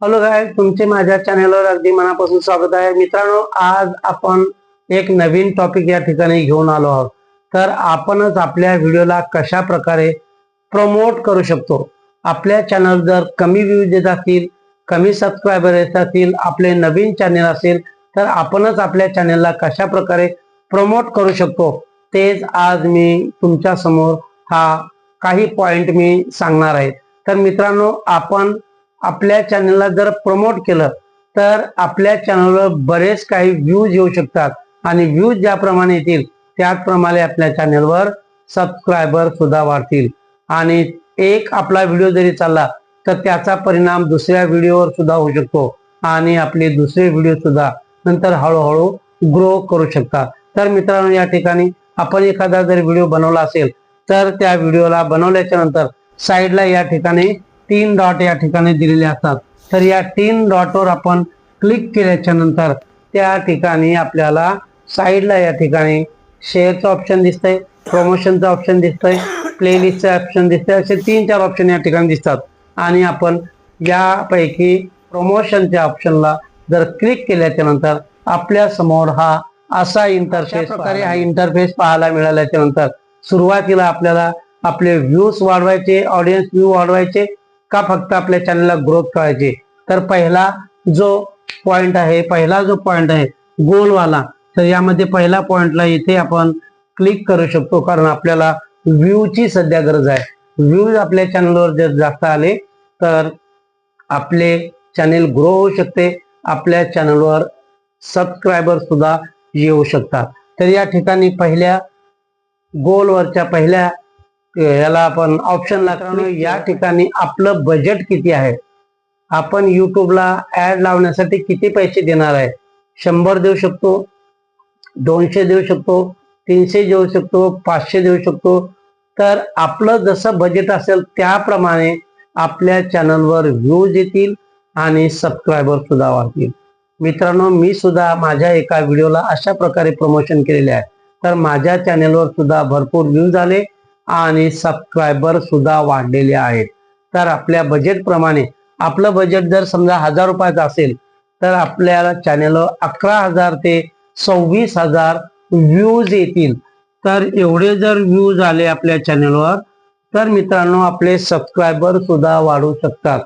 Hello गाय तुमचे माझ्या चॅनेलवर अगदी मनापासून स्वागत आहे. मित्रांनो आज आपण एक नवीन टॉपिक या ठिकाणी घेऊन आलो आहोत. तर आपणच आपल्या व्हिडिओला कशा प्रकारे प्रमोट करू शकतो? आपल्या चॅनल जर कमी व्ह्यूज येत असतील कमी सबस्क्रायबर येत असतील आपले नवीन चॅनेल असेल तर आपणच आपल्या चॅनलला कशा प्रकारे प्रमोट करू शकतो? तेच आज मी तुमच्यासमोर हा काही पॉइंट मी सांगणार आहे. तर मित्रांनो आपण आपल्या चॅनलला जर प्रमोट केलं तर आपल्या चॅनलवर बरेच काही व्ह्यूज येऊ शकतात. आणि व्ह्यूज ज्याप्रमाणे येतील त्याचप्रमाणे आपल्या चॅनलवर सबस्क्रायबर सुद्धा वाढतील. आणि एक आपला व्हिडिओ जरी चालला तर त्याचा परिणाम दुसऱ्या व्हिडिओवर सुद्धा होऊ शकतो. आणि आपले दुसरे व्हिडिओ सुद्धा नंतर हळूहळू ग्रो करू शकतात. तर मित्रांनो या ठिकाणी आपण एखादा जर व्हिडिओ बनवला असेल तर त्या व्हिडिओला बनवल्याच्या नंतर साईडला या ठिकाणी तीन डॉट या ठिकाणी दिलेले असतात. तर या तीन डॉटवर आपण क्लिक केल्याच्यानंतर त्या ठिकाणी आपल्याला साईडला या ठिकाणी शेअरचं ऑप्शन दिसतंय प्रमोशनचं ऑप्शन दिसतंय प्लेलिस्टचं ऑप्शन दिसतंय असे तीन चार ऑप्शन या ठिकाणी दिसतात. आणि आपण यापैकी प्रमोशनच्या ऑप्शनला जर क्लिक केल्याच्यानंतर आपल्यासमोर हा असा इंटरफेस प्रकारे हा इंटरफेस पाहायला मिळाल्याच्या नंतर सुरुवातीला आपल्याला आपले व्ह्यूज वाढवायचे ऑडियन्स व्ह्यू वाढवायचे का फक्त आपल्या चॅनलला ग्रोथ करायचे? तर पहिला जो पॉइंट आहे पहिला जो पॉइंट आहे गोलवाला तर यामध्ये पहिला पॉइंटला इथे आपण क्लिक करू शकतो. कारण आपल्याला व्ह्यूची सध्या गरज आहे. व्ह्यूज आपल्या चॅनलवर जर जास्त आले तर आपले चॅनेल ग्रो होऊ शकते. आपल्या चॅनलवर सबस्क्रायबर सुद्धा येऊ शकतात. तर या ठिकाणी पहिल्या गोलवरच्या पहिल्या याला आपण ऑप्शनला कारण या ठिकाणी आपलं बजेट किती आहे? आपण युट्यूबला ऍड लावण्यासाठी किती पैसे देणार आहे? शंभर देऊ शकतो दोनशे देऊ शकतो तीनशे देऊ शकतो पाचशे देऊ शकतो. तर आपलं जसं बजेट असेल त्याप्रमाणे आपल्या चॅनलवर व्ह्यूज येतील आणि सबस्क्रायबर सुद्धा वाढतील. मित्रांनो मी सुद्धा माझ्या एका व्हिडिओला अशा प्रकारे प्रमोशन केलेले आहे. तर माझ्या चॅनेलवर सुद्धा भरपूर व्ह्यूज आले. आणि सबस्क्रायबर सुद्धा वाढलेले आहेत. तर आपल्या बजेट प्रमाणे आपलं बजेट जर समजा हजार रुपयाचं असेल तर आपल्याला चॅनलवर अकरा हजार ते सव्वीस हजार व्ह्यूज येतील. तर एवढे जर व्ह्यूज आले आपल्या चॅनलवर तर मित्रांनो आपले सबस्क्रायबर सुद्धा वाढू शकतात.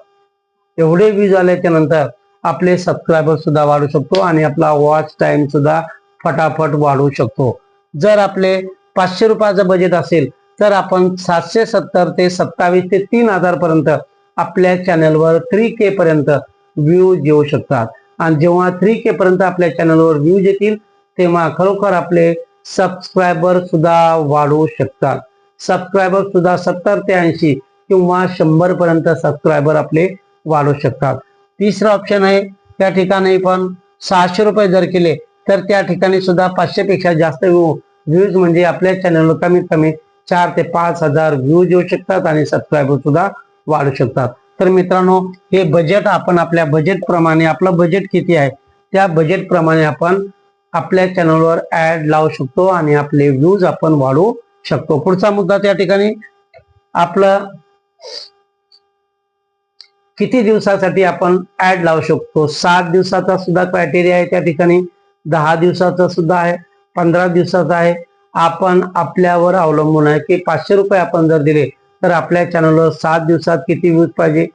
एवढे व्ह्यूज आल्याच्यानंतर आपले सबस्क्रायबर सुद्धा वाढू शकतो आणि आपला वॉच टाइम सुद्धा फटाफट वाढू शकतो. जर आपले पाचशे रुपयाचं बजेट असेल तर आपण सातशे सत्तर ते सत्तावीस ते तीन हजार पर्यंत आपल्या चॅनलवर थ्री के पर्यंत व्ह्यूज येऊ शकतात. आणि जेव्हा थ्री के पर्यंत आपल्या चॅनलवर व्ह्यूज येतील तेव्हा खरोखर आपले सबस्क्रायबर सुद्धा वाढू शकतात. सबस्क्रायबर सुद्धा सत्तर ते ऐंशी किंवा शंभर पर्यंत सबस्क्रायबर आपले वाढू शकतात. तिसरा ऑप्शन आहे त्या ठिकाणी पण सहाशे रुपये जर केले तर त्या ठिकाणी सुद्धा पाचशे पेक्षा जास्त व्ह्यूज म्हणजे आपल्या चॅनलवर कमीत कमी चार ते पाच हजार व्ह्यूज येऊ शकतात आणि सबस्क्रायबर सुद्धा वाढू शकतात. तर मित्रांनो हे बजेट आपण आपल्या बजेट प्रमाणे आपलं बजेट किती आहे त्या बजेट प्रमाणे आपण आपल्या चॅनलवर ऍड लावू शकतो आणि आपले व्ह्यूज आपण वाढवू शकतो. पुढचा मुद्दा त्या ठिकाणी आपलं किती दिवसासाठी आपण ऍड लावू शकतो? सात दिवसाचा सुद्धा क्रायटेरिया आहे त्या ठिकाणी. दहा दिवसाचा सुद्धा आहे. पंधरा दिवसाचा आहे. आपण आपल्यावर अवलंबून आहे की पाचशे रुपये आपण जर दिले तर आपल्या चॅनलवर सात दिवसात किती व्ह्यूज पाहिजे?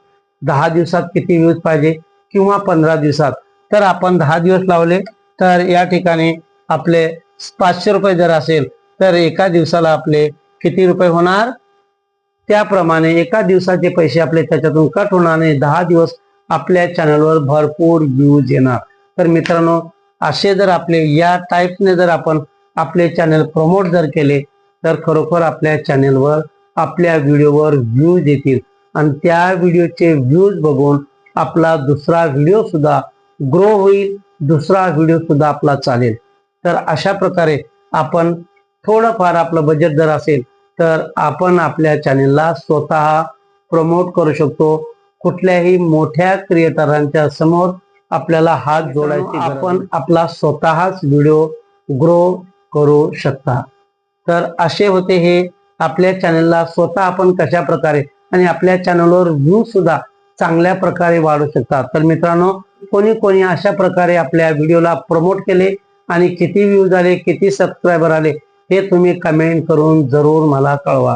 दहा दिवसात किती व्ह्यूज पाहिजे? किंवा पंधरा दिवसात? तर आपण दहा दिवस लावले तर या ठिकाणी आपले पाचशे रुपये जर असेल तर एका दिवसाला आपले किती रुपये होणार? त्याप्रमाणे एका दिवसाचे पैसे आपले त्याच्यातून कट होणार आणि दहा दिवस आपल्या चॅनलवर भरपूर व्ह्यूज येणार. तर मित्रांनो असे जर आपले या टाईपने जर आपण आपले चॅनल प्रमोट जर केले तर खरोखर आपल्या चॅनलवर आपल्या व्हिडिओवर व्ह्यूज येतील. आणि त्या व्हिडिओचे व्ह्यूज बघून आपला दुसरा व्हिडिओ सुद्धा ग्रो होईल दुसरा व्हिडिओ सुद्धा आपला चालेल. तर अशा प्रकारे आपण थोडंफार आपलं बजेट जर असेल तर आपण आपल्या चॅनेलला स्वतः प्रमोट करू शकतो. कुठल्याही मोठ्या क्रिएटरांच्या समोर आपल्याला हात जोडायचे आपण आपला स्वतःच व्हिडिओ ग्रो करू शकता. तर असे होते हे आपल्या चॅनलला स्वतः आपण कशा प्रकारे आणि आपल्या चॅनलवर व्ह्यू सुद्धा चांगल्या प्रकारे वाढू शकतात तर मित्रांनो कोणी कोणी अशा प्रकारे आपल्या व्हिडिओला प्रमोट केले आणि किती व्ह्यू झाले किती सबस्क्रायबर आले हे तुम्ही कमेंट करून जरूर मला कळवा.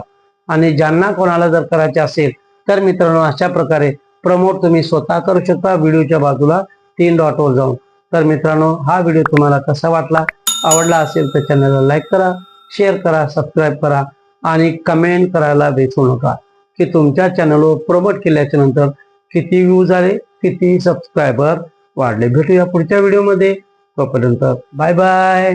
आणि ज्यांना कोणाला जर करायचे असेल तर मित्रांनो अशा प्रकारे प्रमोट तुम्ही स्वतः करू शकता. व्हिडिओच्या बाजूला तीन डॉटवर जाऊन. तर मित्रांनो हा व्हिडिओ तुम्हाला कसा वाटला? आवडला असेल तर चॅनलला लाईक करा शेअर करा सबस्क्राईब करा आणि कमेंट करायला विसरू नका की तुमच्या चॅनलवर प्रमोट केल्याच्यानंतर किती व्ह्यूज आले किती सबस्क्रायबर वाढले. भेटूया पुढच्या व्हिडिओमध्ये तोपर्यंत बाय बाय